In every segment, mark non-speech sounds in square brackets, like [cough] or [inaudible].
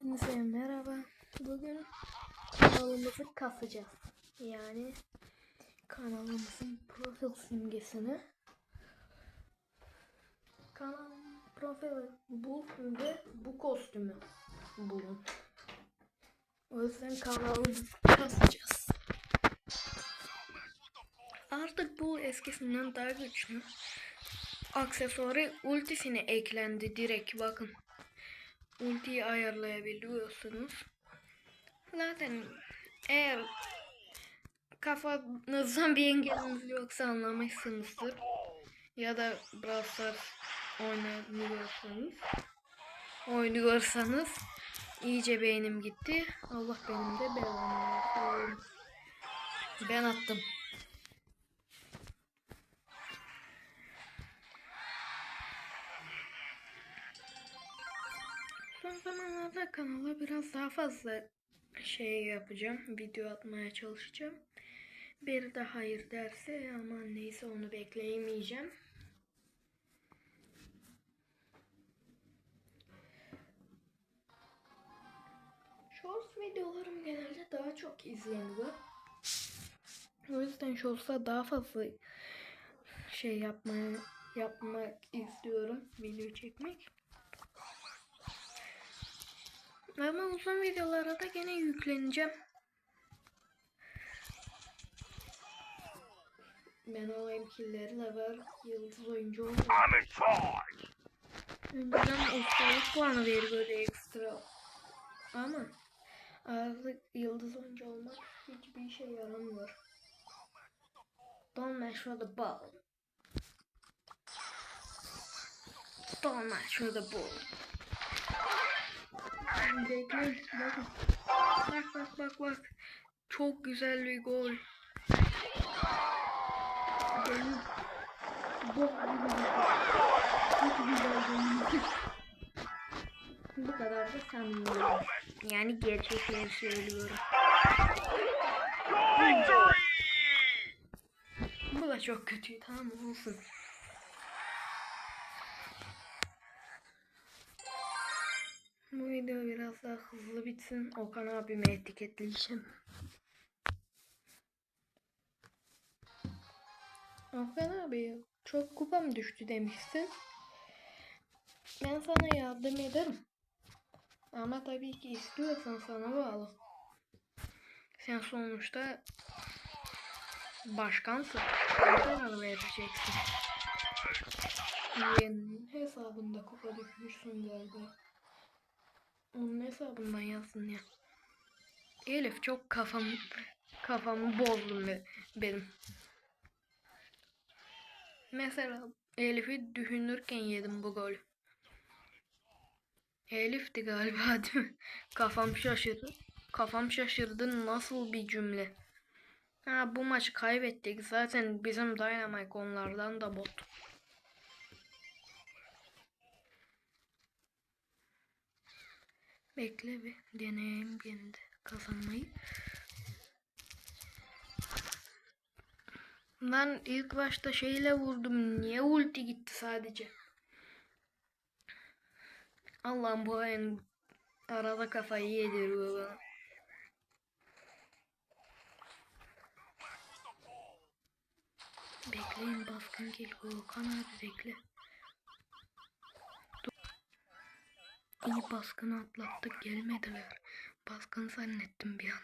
Hepinize merhaba. Bugün kanalımızı kasacağız. Yani kanalımızın profil simgesini kanal profil bul ve bu kostümü bulun. O yüzden kanalımızı kasacağız. Artık bu eskisinden daha güçlü. Aksesuarı ultisine eklendi direkt bakın ultiyi ayarlayabiliyorsunuz. Zaten eğer kafanızdan bir engeliniz yoksa anlamışsınızdır. Ya da Brawl Stars oynamıyorsanız oynuyorsanız iyice beynim gitti. Allah benim de belamı. Ben attım. Son zamanlarda kanala biraz daha fazla şey yapacağım. Video atmaya çalışacağım. Bir de hayır derse ama neyse onu bekleyemeyeceğim. Shorts videolarım genelde daha çok izleniyor. O yüzden Shorts'a daha fazla şey yapmaya yapmak istiyorum. Video çekmek. Ama uzun videolara da gene yükleneceğim. Ben olayım killeri level yıldız oyuncu charge. Önceden ustalık puanı veriyordu ekstra. Ama artık yıldız oyuncu olmak hiçbir işe yaramıyor. Don't mess with the ball. Don't mess with the ball. Bekle, bakın. Bak bak bak bak. Çok güzel bir gol. Benim bok gibi bir Çok güzel gol. Bu kadar da samimiyim. Yani gerçekleri söylüyorum. Bu da çok kötü tamam olsun. Bu video biraz daha hızlı bitsin. Okan abime etiketleyeceğim. Okan abi çok kupam düştü demişsin. Ben sana yardım ederim. Ama tabii ki istiyorsan sana bağlı. Sen sonuçta başkansın. Karar vereceksin. Yeğenin hesabında kupa düşmüşsün galiba. Onun hesabından yazsın ya. Elif çok kafam kafamı bozdun be, benim. Mesela Elif'i düşünürken yedim bu golü. Elif'ti galiba [laughs] değil mi? Kafam şaşırdı. Kafam şaşırdı nasıl bir cümle. Ha bu maçı kaybettik. Zaten bizim Dynamite onlardan da bot. Bekle bir deneyeyim gene de kazanmayı. Ben ilk başta şeyle vurdum. Niye ulti gitti sadece? Allah'ım bu oyun arada kafayı yediriyor bana. Bekleyin baskın geliyor. Okan abi bekle. İyi baskını atlattık gelmediler. Baskın zannettim bir an.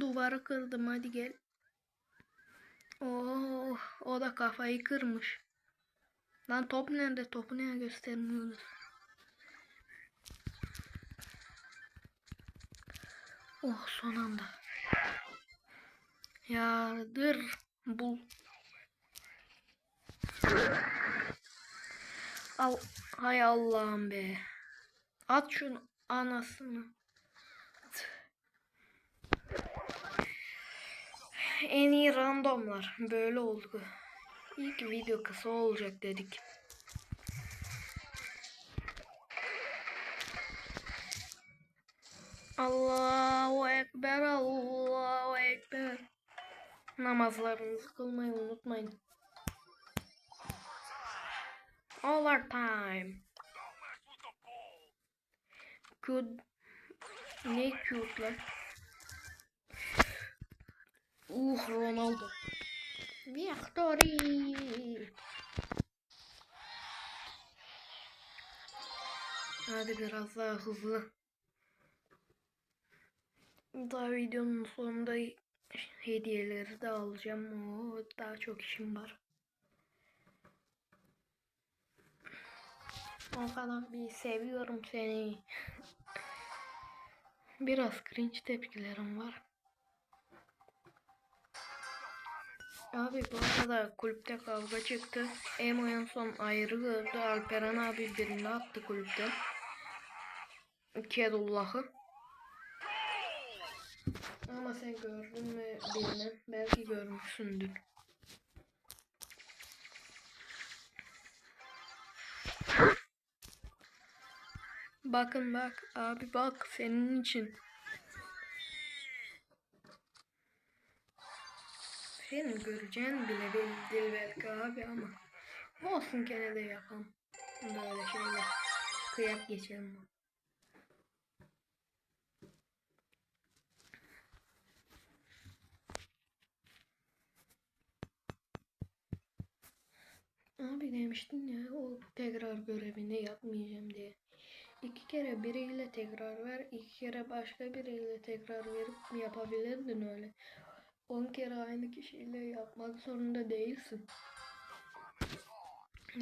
Duvarı kırdım hadi gel. Oh, o da kafayı kırmış. Lan top nerede? Topu niye göstermiyoruz? Oh son anda. Yardır bul. Al hay Allah'ım be. At şunu anasını. En iyi randomlar. Böyle oldu. İlk video kısa olacak dedik. Allahu Ekber, Allahu Ekber. Namazlarınızı kılmayı unutmayın. Overtime. Good. Ne cute lan. Uh Ronaldo. Victory. Hadi biraz daha hızlı. Daha videonun sonunda hediyeleri de alacağım. Oo, daha çok işim var. Kadar bir seviyorum seni. Biraz cringe tepkilerim var. Abi bu arada kulüpte kavga çıktı. Emo son ayrı gördü. Alperen abi birini attı kulüpten. Kedullah'ı. Ama sen gördün mü bilmem. Belki görmüşsündür. Bakın bak abi bak senin için. Senin göreceğin bile değil belki abi ama. Olsun gene de yapalım. Böyle şeyler. Kıyak geçelim. Abi demiştin ya o tekrar görevini yapmayacağım diye. İki kere biriyle tekrar ver, iki kere başka biriyle tekrar verip yapabilirdin öyle. On kere aynı kişiyle yapmak zorunda değilsin.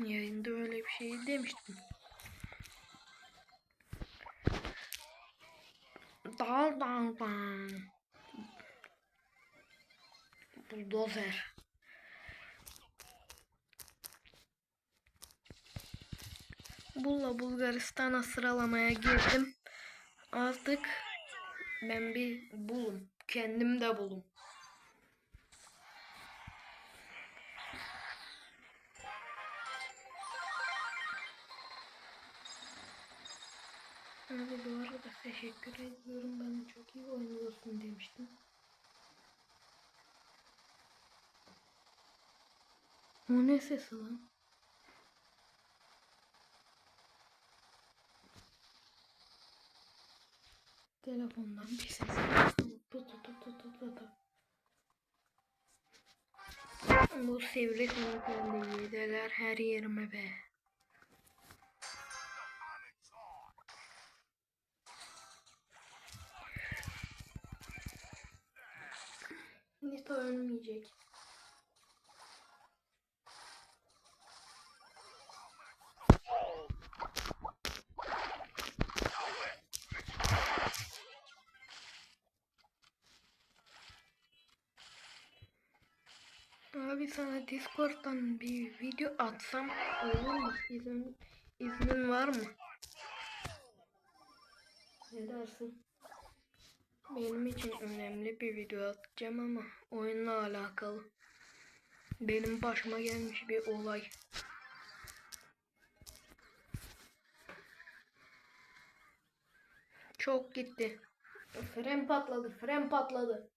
Yayında öyle bir şey demiştim. Dal dal dal. Buldozer. Bulla Bulgaristan'a sıralamaya girdim. Artık ben bir bulum. Kendim de bulum. Abi bu arada teşekkür ediyorum. Bana çok iyi oynuyorsun demiştin. O ne sesi lan? Telefondan bir ses. Bu sivri kanatlarında yedeler her yerime be. Nita ölmeyecek. Sana Discord'dan bir video atsam olur mu? İzin, iznin var mı? Ne dersin? Benim için önemli bir video atacağım ama oyunla alakalı. Benim başıma gelmiş bir olay. Çok gitti. Fren patladı, fren patladı.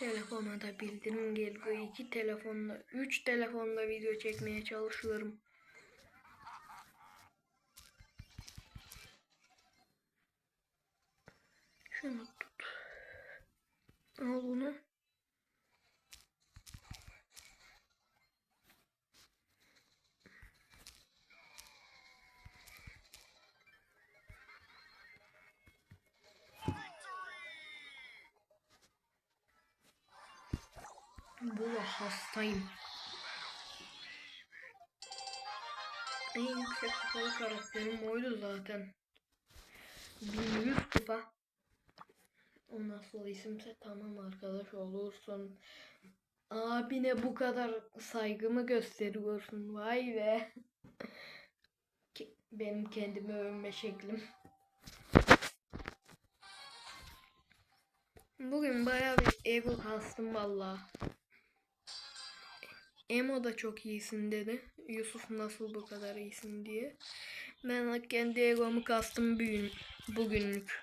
Telefona da bildirim geliyor. İki telefonla, üç telefonla video çekmeye çalışıyorum. Şunu tut. Al bunu. Bu hastayım. En yüksek kupalı karakterim oydu zaten. 1100 kupa. O nasıl isimse tamam arkadaş olursun. Abine bu kadar saygımı gösteriyorsun. Vay be. [laughs] Benim kendimi övme şeklim. Bugün bayağı bir ego kastım valla. Emo da çok iyisin dedi. Yusuf nasıl bu kadar iyisin diye. Ben kendi egomu kastım bugün, bugünlük.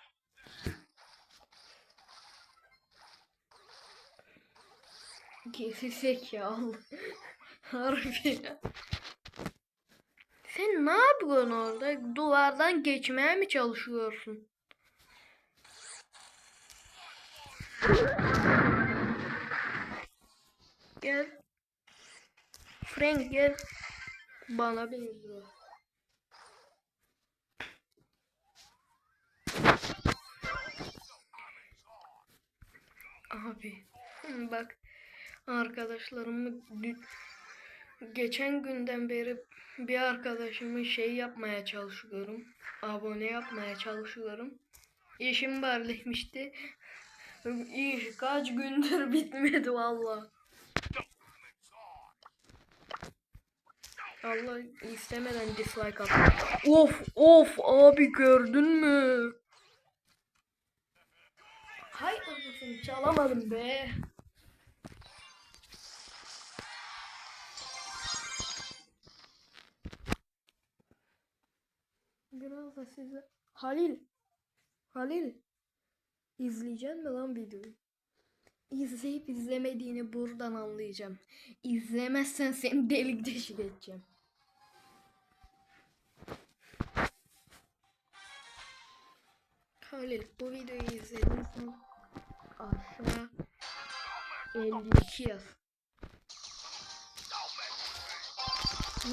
Geri zekalı. [laughs] Harbi ya. Sen ne yapıyorsun orada? Duvardan geçmeye mi çalışıyorsun? Gel. Frank gel. Bana benziyor. Abi bak arkadaşlarımı geçen günden beri bir arkadaşımı şey yapmaya çalışıyorum. Abone yapmaya çalışıyorum. İşim barlıymıştı. İş kaç gündür [laughs] bitmedi valla. Allah istemeden dislike attı. Of of abi gördün mü? Hay anasını çalamadım be. Biraz da size... Halil. Halil. İzleyeceksin mi lan videoyu? İzleyip izlemediğini buradan anlayacağım. İzlemezsen seni delik deşik edeceğim. Halil bu videoyu izlediysen aşağı 52 yaz.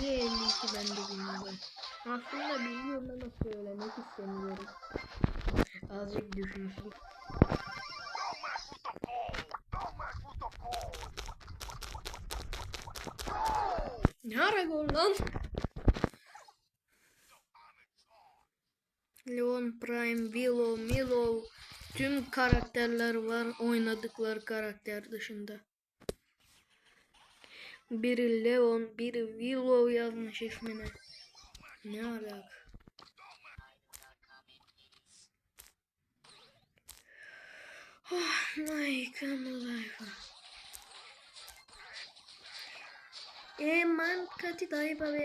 Niye 52 ben de bilmiyorum. Aslında biliyorum ama söylemek istemiyorum. Azıcık düşünsün. Ne ara gol lan? Leon Prime, Willow, Milo tüm karakterler var oynadıkları karakter dışında. Biri Leon, biri Willow yazmış ismine. Ne alaka? Oh, my God, Е, E, manca ti dai il e,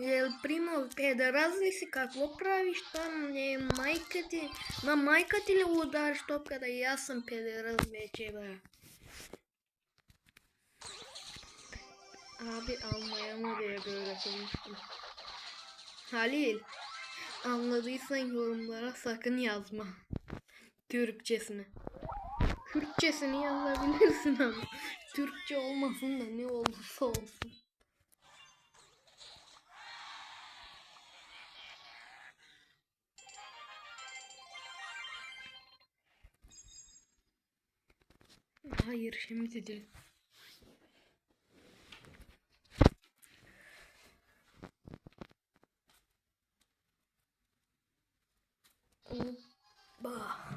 e, primo pederazli si kako praviš tam e, majka ti ma majka ti li udariš top kada ja sam pederaz bečeva abi almaya mı diye böyle konuştum Halil anladıysan yorumlara sakın yazma Türkçesini Türkçesini yazabilirsin ama Türkçe olmasın da ne olursa olsun Hayır şimdi değil. Bah.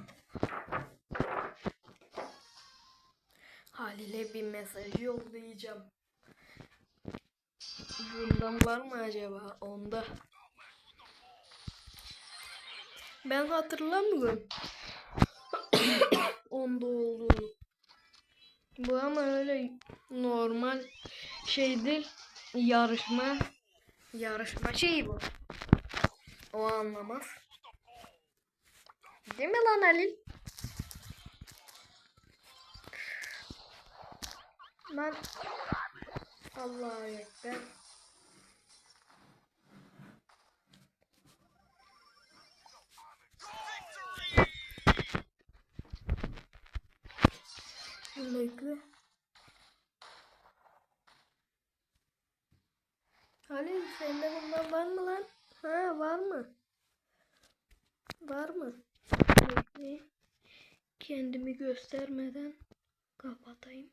Halil'e bir mesaj yollayacağım. Bundan var mı acaba? Onda. Ben hatırlamıyorum. [coughs] Onda olduğunu. Bu ama öyle normal şeydir. Yarışma. Yarışma şeyi bu. O anlamaz. Değil mi lan Halil? Ben Allah'a ekber. Bekle. Halil sende bundan var mı lan? Ha var mı? Var mı? Bekle. Kendimi göstermeden kapatayım.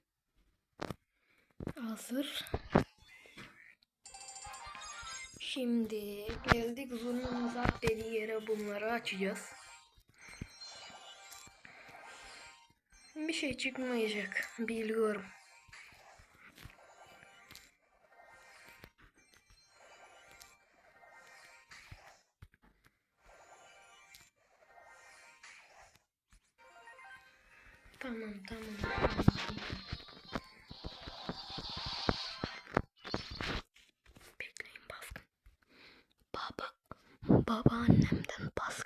Hazır. Şimdi geldik Zun'un uzak dediği yere bunları açacağız. Bir şey çıkmayacak. Biliyorum. Babaannemden baskın yedim.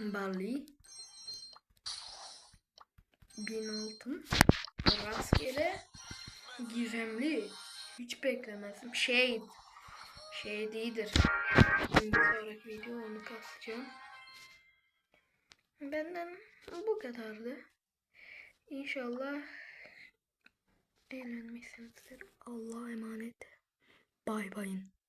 Bali. Bin altın. Rastgele. Gizemli. Hiç beklemezdim. Shade. Shade iyidir. Şimdi sonraki video onu kasacağım. Benden bu kadardı. İnşallah eğlenmişsinizdir. Allah'a emanet. Bay bayın.